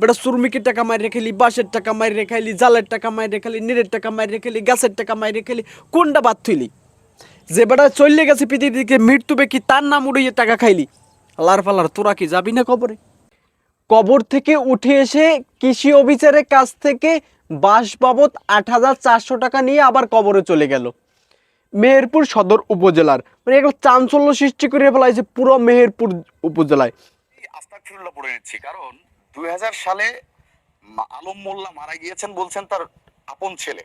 বেটা শ্রমিকের টাকা মারি রেখেলি বাঁশের টাকা মারি রেখাইলি জালের টাকা মারি রেখালি নেটের টাকা মারি রেখেলি গাছের টাকা মারি রেখেলি কোনটা বাদ থইলি? যে বেটা চললে গেছে পৃথিবী থেকে মৃত্যু বেকি, তার নাম উড়িয়ে টাকা খাইলি। আল্লাহর পাল্লার তোরা কি যাবি না কবরে? কবর থেকে উঠে এসে কৃষি অফিসারের কাছ থেকে বাস বাবদ আট হাজার চারশো টাকা নিয়ে আবার কবরে চলে গেল। মেহেরপুর সদর উপজেলার মানে এগুলো চাঞ্চল্য সৃষ্টি করে ফেলাইছে পুরো মেহেরপুর উপজেলায়। আস্তাগফিরুল্লাহ পড়ে নিচ্ছি, কারণ দুই হাজার সালে আলম মোল্লা মারা গিয়েছেন বলছেন তার আপন ছেলে।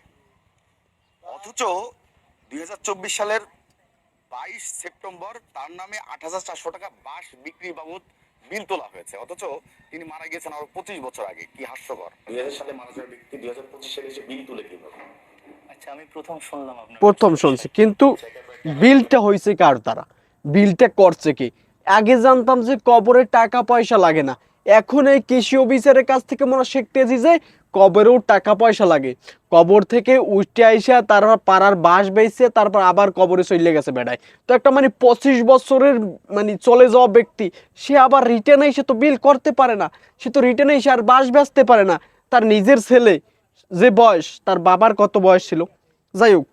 অথচ দুই সালের বাইশ সেপ্টেম্বর তার নামে আট হাজার চারশো টাকা বাস বিক্রি বাবদ বিল তোলা হয়েছে। অথচ তিনি মারা গিয়েছেন আরও পঁচিশ বছর আগে। কি হাস্যকর। দুই হাজার সালে মারা যাওয়া ব্যক্তি দুই হাজার পঁচিশ সালে এসে বিল তুলে কীভাবে? আচ্ছা আমি প্রথম শুনলাম প্রথম শুনছি কিন্তু বিলটা হয়েছে কার দ্বারা? বিলটা করছে কি? আগে জানতাম যে কবরে টাকা পয়সা লাগে না। এখন এই কৃষি অফিসারের কাছ থেকে মনে শিখতেছি যে কবরেও টাকা পয়সা লাগে। কবর থেকে উঠে আইসা তারপর পাড়ার বাঁশ বেচছে তারপর আবার কবরে চলে গেছে বেড়ায়। তো একটা মানে পঁচিশ বছরের মানে চলে যাওয়া ব্যক্তি, সে আবার রিটার্ন এসে তো বিল করতে পারে না। সে তো রিটার্ন এসে আর বাঁশ বেচতে পারে না। তার নিজের ছেলে যে বয়স, তার বাবার কত বয়স ছিল? যাই হোক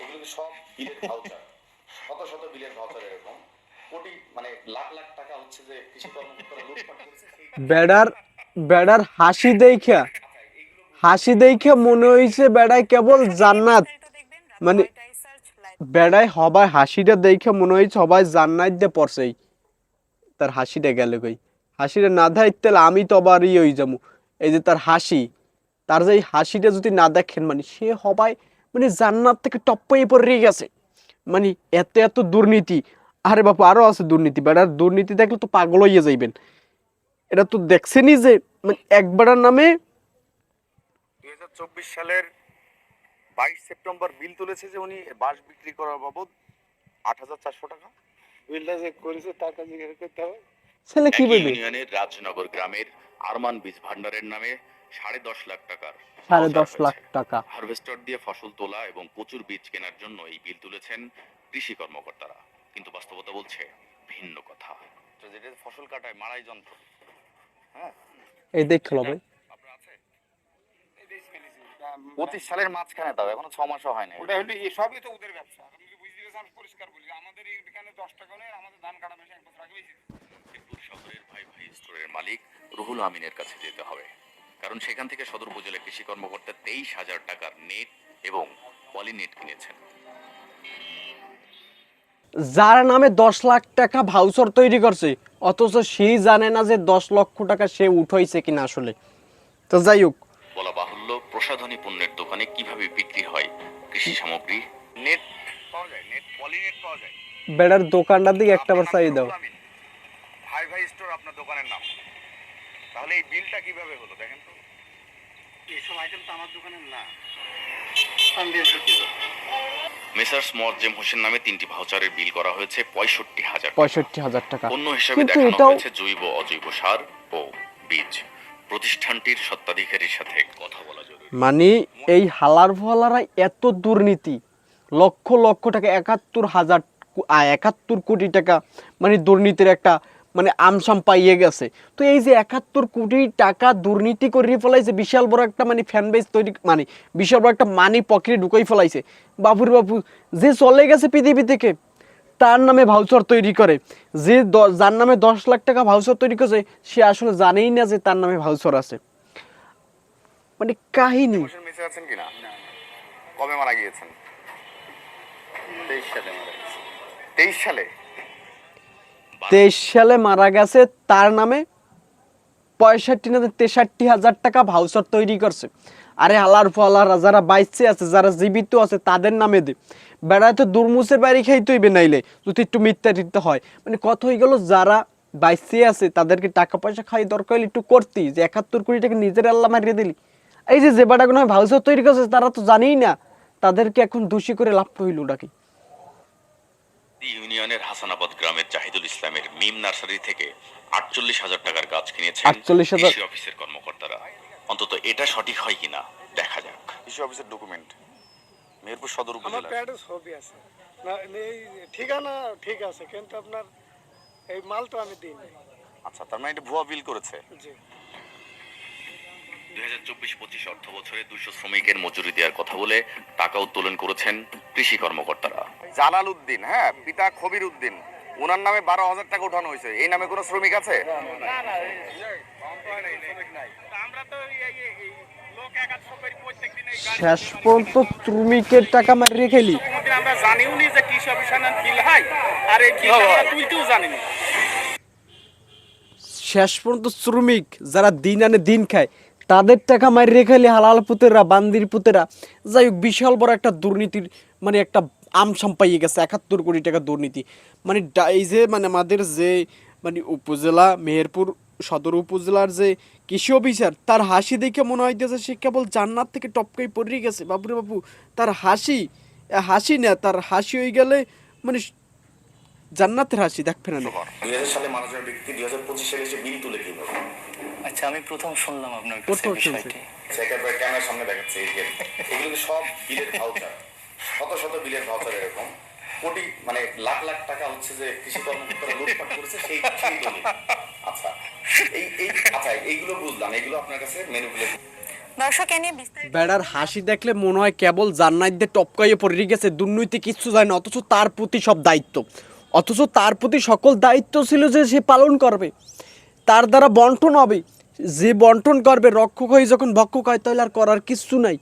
এগুলো কি সব বিলের ভাউচার শত শত বিলের ভাউচার এরকম মানে হাসি দেখা হাসি দেখা মনে বেড়ায় কেবল জান্নাত। মানে হবাই হাসিটা দেখে মনে সবাই জান্নাত দিয়ে পড়ছেই। তার হাসিটা গেল কই? হাসিটা না দেখতে আমি তো আবার ই হয়ে যাব এই যে তার হাসি, তার যে হাসিটা যদি না দেখেন মানে সে হবাই মানে জান্নাত থেকে টপ্পই পড়ে গেছে। মানে এত এত দুর্নীতি আরে বাপু আরও আছে দুর্নীতি বেড়ার দুর্নীতি দেখলে তো পাগল হইয়া যাইবেন। এটা তো দেখছেনই যে মানে একবারের নামে দুই সালের বাইশ সেপ্টেম্বর বিল তুলেছে যে উনি বাস বিক্রি করার বাবদ আট হাজার চারশো টাকা। বিলটা যে করেছে তার কাছে করতে হবে। ছেলে কি বলবে? ইউনিয়নের রাজনগর গ্রামের আরমান বীজ ভান্ডারের নামে সাড়ে দশ লাখ টাকার সাড়ে দশ লাখ টাকা। হারভেস্টার দিয়ে ফসল তোলা এবং প্রচুর বীজ কেনার জন্য এই বিল তুলেছেন কৃষি কর্মকর্তারা। কিন্তু বাস্তবতা বলছে ভিন্ন কথা। তো যেটা ফসল কাটায় মাড়াই যন্ত্র। হ্যাঁ? এই দেখল ভাই। পঁচিশ সালের মাঝখানে তাও এখনও ছ মাসও হয়নি। ওটা হলো এই সবই তো ওদের ব্যবসা। আপনি যদি বুঝতে গেছেন পরিষ্কার বলি আমাদের এখানে দশ টাকা নেই আমাদের ধান কাটা মেশিন এক বছর আগে বেশি। শহরের ভাই ভাই স্টোরের মালিক রুহুল আমিনের কাছে যেতে হবে। কারণ সেখান থেকে সদর উপজেলা কৃষি কর্মকর্তা তেইশ হাজার টাকার নেট এবং পলিনেট কিনেছেন। যার নামে দশ লাখ টাকা ভাউচার তৈরি করছে অথচ সেই জানে না যে দশ লক্ষ টাকা সে উঠাইছে কিনা আসলে। তো যাই হোক। বলা বাহুল্য প্রসাধনী পণ্যের দোকানে কীভাবে বিক্রি হয়? কৃষি সামগ্রী? নেট পাওয়া যায় নেট পলিনেট পাওয়া যায়। বেড়ার দোকানটার দিকে একটা বার চাই দাও। ভাই ভাই স্টোর আপনার দোকানের নাম। তাহলে এই বিলটা কীভাবে হলো দেখেন তো। এইসব আইটেম তো আমার দোকানের না। আমি মেসার্স মোয়াজ্জেম হোসেন নামে তিনটি ভাউচারের বিল করা হয়েছে পঁয়ষট্টি হাজার পঁয়ষট্টি হাজার টাকা। পণ্য হিসেবে দেখানো হয়েছে জৈব অজৈব সার ও বীজ। প্রতিষ্ঠানটির সত্ত্বাধিকারীর সাথে কথা বলা জরুরি। মানে এই হালার ফালারা এত দুর্নীতি লক্ষ লক্ষ টাকা একাত্তর হাজার একাত্তর কোটি টাকা মানে দুর্নীতির একটা মানে আমসাম পাইয়ে গেছে। তো এই যে একাত্তর কোটি টাকা দুর্নীতি করে ফেলাইছে বিশাল বড় একটা মানে ফ্যান বেস তৈরি মানে বিশাল বড় একটা মানি পকেটে ঢুকাই ফেলাইছে। বাবুর বাবু যে চলে গেছে পৃথিবী থেকে তার নামে ভাউচার তৈরি করে। যে যার নামে দশ লাখ টাকা ভাউচার তৈরি করেছে সে আসলে জানেই না যে তার নামে ভাউচার আছে। মানে কাহিনী। কবে মারা গিয়েছেন? তেইশ সালে মারা গেছে তেইশ সালে? তেইশ সালে মারা গেছে, তার নামে পঁয়ষট্টি না, তেষট্টি হাজার টাকা ভাউচার তৈরি করছে। আরে আলার ফালারা, যারা বাইচে আছে, যারা জীবিত আছে, তাদের নামে দে। বেড়ায় তো দুর্মুসের বাড়ি খাইতে হইবে নাইলে, যদি একটু মিথ্যা টিথ্যা হয়। মানে কত হয়ে গেল, যারা বাইচে আছে, তাদেরকে টাকা পয়সা খাই দরকার হলে একটু করতি, যে একাত্তর কোটি টাকা নিজের আল্লাহ মারিয়ে দিলি। এই যে যে বেটাগুলো ভাউচার তৈরি করছে, তারা তো জানেই না, তাদেরকে এখন দোষী করে লাভ হইল নাকি? ইউনিয়নের হাসানাবাদ গ্রামের জাহিদুল ইসলামের মিম নার্সারি থেকে আটচল্লিশ হাজার টাকার গাছ কিনেছেন 48,000 কৃষি অফিসের কর্মকর্তারা। অন্তত এটা সঠিক হয় কিনা দেখা যাক। কৃষি অফিসের ডকুমেন্ট মেহেরপুর সদর উপজেলা প্যাডে ছবি আছে। না এই ঠিকানা ঠিক আছে কিন্তু আপনার এই মাল তো আমি দিই আচ্ছা তার মানে এটা ভুয়া বিল করেছে? দুই হাজার চব্বিশ পঁচিশ অর্থ বছরে দুশো শ্রমিকের মজুরি দেওয়ার কথা বলে টাকা উত্তোলন করেছেন কৃষি কর্মকর্তারা। জালাল উদ্দিন হ্যাঁ পিতা খবির উদ্দিন। ওনার নামে বারো হাজার টাকা উঠানো হয়েছে। এই নামে কোনো শ্রমিক আছে? শেষ পর্যন্ত শ্রমিকের টাকা মারিয়ে খেলি। কোনোদিন আমরা জানিও নি যে কৃষি অফিসার বিল হয় আর এই বিল আমরা তুলতেও জানি শেষ পর্যন্ত শ্রমিক যারা দিন আনে দিন খায় তাদের টাকা মারিয়ে খেলে হালাল পুতেরা, বান্দির পুতেরা যাই হোক বিশাল বড় একটা দুর্নীতির মানে একটা আমসাম পাইয়ে গেছে, একাত্তর কোটি টাকা দুর্নীতি। মানে এই যে মানে আমাদের যে মানে উপজেলা, মেহেরপুর সদর উপজেলার যে কৃষি অফিসার, তার হাসি দেখে মনে হইতেছে সে কেবল জান্নাত থেকে টপকাই পড়ে গেছে। বাবুরে বাবু তার হাসি হাসি না, তার হাসি হয়ে গেলে মানে জান্নাতের হাসি দেখবে না। দুই হাজার সালে মারা যাওয়া ব্যক্তি দুই হাজার পঁচিশ সালে এসে বিল তুলে কীভাবে আচ্ছা আমি প্রথম শুনলাম আপনার কাছে। বিষয়টি। একেবারে ক্যামেরার সামনে দেখাচ্ছে এগুলো সব বিলের ভাউচার শত শত বিলের ভাউচার এরকম। কোটি মানে লাখ লাখ টাকা হচ্ছে যে কৃষি কর্মকর্তারা লুটপাট করেছে সেই সেই দলিল। আচ্ছা এই এই আচ্ছা এইগুলো বুঝলাম এগুলো আপনার কাছে বেড়ার হাসি দেখলে মনে হয় কেবল জান্নাত দিয়ে টপকাইয়ে পড়ে গেছে দুর্নীতি কিচ্ছু যায় না অথচ তার প্রতি সব দায়িত্ব। অথচ তার প্রতি সকল দায়িত্ব ছিল যে সে পালন করবে। তার দ্বারা বন্টন হবে। যে বন্টন করবে, রক্ষক হয়ে যখন ভক্ষক হয়, তাহলে আর করার কিচ্ছু নাই।